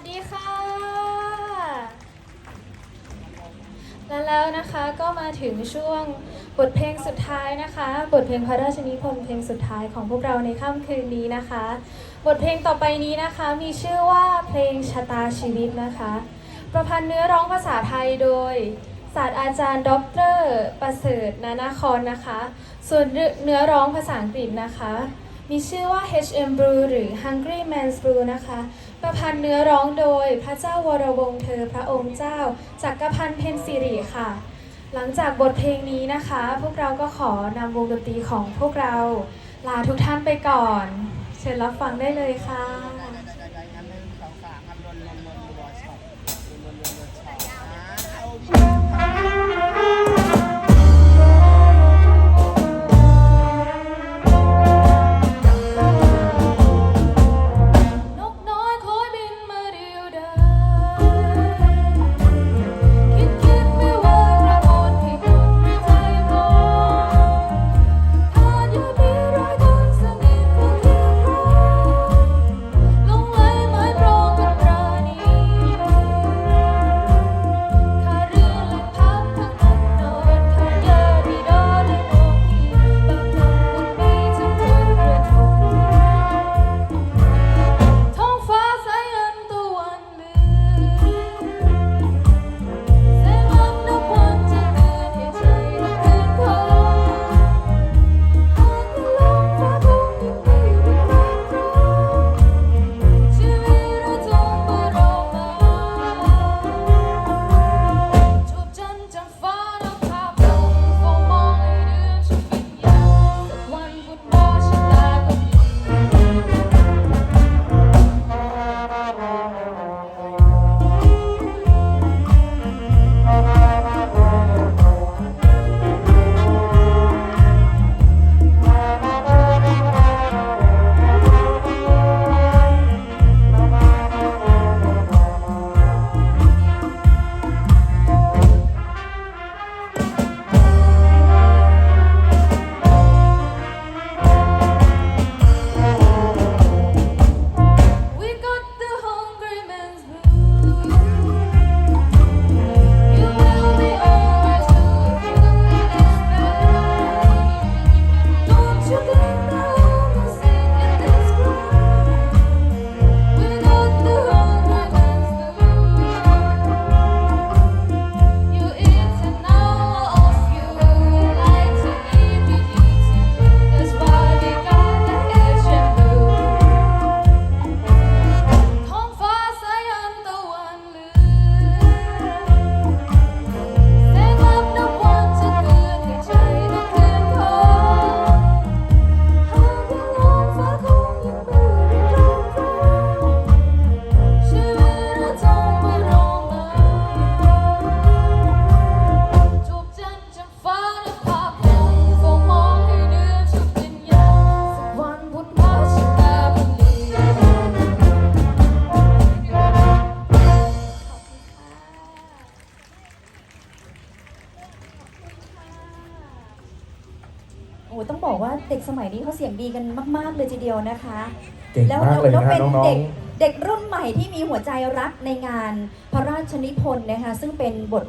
สดีค่ะ และแล้วนะคะก็มาถึงช่วงบทเพลงสุดท้ายนะคะ บทเพลงพระราชนิพนธ์เพลงสุดท้ายของพวกเราในค่ำคืนนี้นะคะ บทเพลงต่อไปนี้นะคะมีชื่อว่าเพลงชะตาชีวิตนะคะ ประพันธ์เนื้อร้องภาษาไทยโดยศาสตราจารย์ ดร ประเสริฐนานาคอนนะคะ ส่วนเนื้อร้องภาษาอังกฤษนะคะ มีชื่อว่า H.M. Brew หรือ Hungry Man's Brew นะคะ ประพันธ์เนื้อร้องโดยพระเจ้าวรวงศ์เธอพระองค์เจ้าจักรพันธ์เพนสิริค่ะ หลังจากบทเพลงนี้นะคะ พวกเราก็ขอนำวงดนตรีของพวกเรา ลาทุกท่านไปก่อน เชิญรับฟังได้เลยค่ะ โอ้ต้องบอกว่าเด็กสมัยนี้เขาเสียงดีกันมาก ๆ เลยทีเดียวนะคะ เก่งมากเลยแล้วนะเป็นน้องเด็กๆ เด็กรุ่นใหม่ที่มีหัวใจรักในงานพระราชนิพนธ์นะคะซึ่งเป็นบท